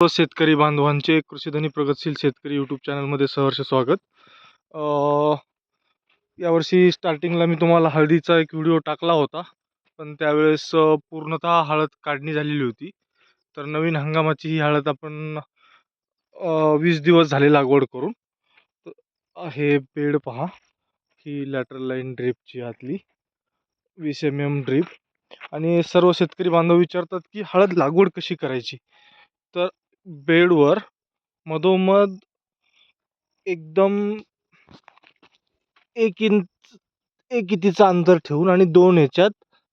सर्व शेतकरी बांधवांचे कृषीधनी प्रगतशील शेतकरी यूट्यूब चॅनलमध्ये सहर्ष स्वागत. यावर्षी स्टार्टिंगला मी तुम्हाला हळदीचा एक व्हिडिओ टाकला होता. पण त्यावेळेस पूर्णतः हळद काढणी झालेली होती. तर नवीन हंगामाची ही हळद आपण वीस दिवस झाले लागवड करून. हे बेड पहा. ही लॅटरल लाईन ड्रीपची आतली. वीस एम एम ड्रीप आणि सर्व शेतकरी बांधव विचारतात की हळद लागवड कशी करायची? तर बेडवर मधोमध एकदम एक इंच एक इंचीचं अंतर ठेवून आणि दोन ह्याच्यात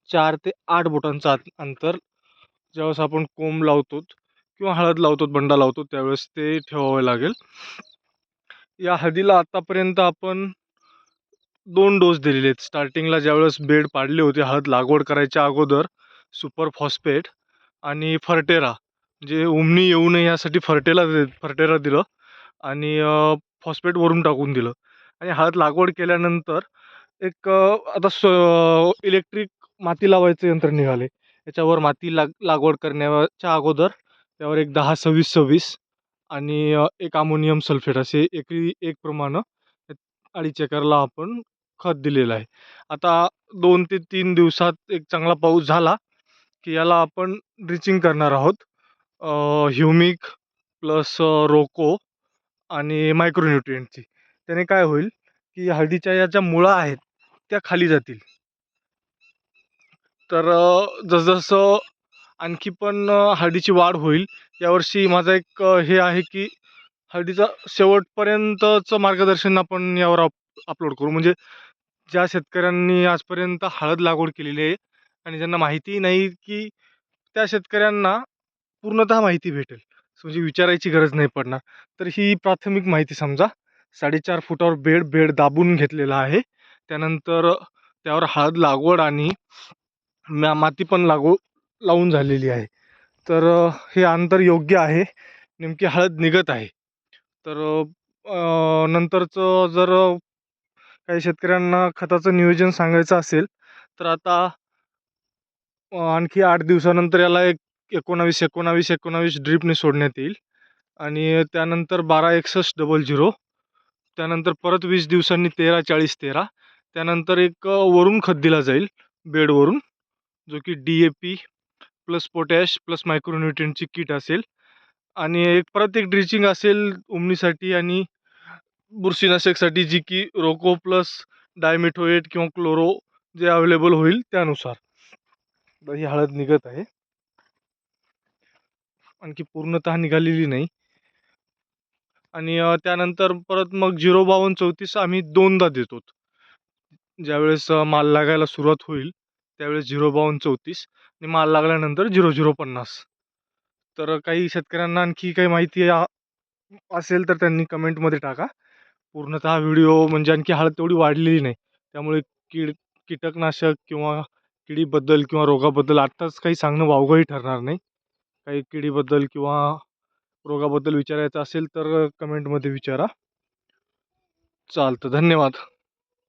चार ते आठ बोटांचं आत- अंतर. ज्यावेळेस आपण कोंब लावतो किंवा हळद लावतो बंडा लावतो त्यावेळेस ते ठेवावे लागेल. या हळदीला आतापर्यंत आपण दोन डोस दिलेले आहेत. स्टार्टिंगला ज्यावेळेस बेड पाडले होते हळद लागवड करायच्या अगोदर सुपर फॉस्फेट आणि फर्टेरा जे उमणी येऊ नये यासाठी फरटेला दे फरटेला दिलं आणि फॉस्फेट वरून टाकून दिलं. आणि हळद लागवड केल्यानंतर एक आता स इलेक्ट्रिक माती लावायचं यंत्र निघाले. याच्यावर माती लाग लागवड करण्याच्या अगोदर त्यावर एक दहा सव्वीस सव्वीस आणि एक अमोनियम सल्फेट असे एकरी एक प्रमाण अडीच एकरला आपण खत दिलेलं आहे. आता दोन ते तीन दिवसात एक चांगला पाऊस झाला की याला आपण ड्रिचिंग करणार आहोत. ह्युमिक प्लस रोको आणि मायक्रोन्युट्रियंटची त्याने काय होईल की हळदीच्या या ज्या मुळा आहेत त्या खाली जातील. तर जसजसं आणखी पण हळदीची वाढ होईल यावर्षी माझा एक हे आहे की हळदीचा शेवटपर्यंतचं मार्गदर्शन आपण यावर अप अपलोड करू. म्हणजे ज्या शेतकऱ्यांनी आजपर्यंत हळद लागवड केलेली आहे आणि ज्यांना माहिती नाही की त्या शेतकऱ्यांना पूर्णतः माहिती भेटेल. म्हणजे विचारायची गरज नाही पडणार. तर ही प्राथमिक माहिती समजा. साडेचार फुटावर बेड बेड दाबून घेतलेला आहे. त्यानंतर त्यावर हळद लागवड आणि मा माती पण लागू लावून झालेली आहे. तर हे अंतर योग्य आहे. नेमकी हळद निघत आहे. तर नंतरचं जर काही शेतकऱ्यांना खताचं नियोजन सांगायचं असेल तर आता आणखी आठ दिवसानंतर याला एक एकोणावीस एकोणावीस एकोणावीस ड्रीपने सोडण्यात येईल. आणि त्यानंतर बारा एकसष्ट डबल झिरो त्यानंतर परत वीस दिवसांनी तेरा चाळीस तेरा. त्यानंतर एक वरून खत दिला जाईल बेडवरून जो की D A P plus potash plus मायक्रोन्युट्रियनची kit असेल. आणि एक परत एक ड्रिचिंग असेल उमणीसाठी आणि बुरशीनाशकसाठी जी की रोको प्लस डायमेटोएट किंवा क्लोरो जे अवेलेबल होईल त्यानुसार. ही हळद निघत आहे. आणखी पूर्णतः निघालेली नाही. आणि त्यानंतर परत मग झिरो बावन्न चौतीस आम्ही दोनदा देतो. ज्यावेळेस माल लागायला सुरुवात होईल त्यावेळेस झिरो बावन्न चौतीस आणि माल लागल्यानंतर झिरो झिरो पन्नास. तर काही शेतकऱ्यांना आणखी काही माहिती असेल तर त्यांनी कमेंटमध्ये टाका. पूर्णतः व्हिडिओ म्हणजे आणखी हळद तेवढी वाढलेली नाही. त्यामुळे कीड कीटकनाशक किंवा किडीबद्दल किंवा रोगाबद्दल आत्ताच काही सांगणं वावगंही ठरणार नाही. काही किडीबद्दल किंवा रोगाबद्दल विचारायचं असेल तर कमेंटमध्ये विचारा. चालतं. धन्यवाद.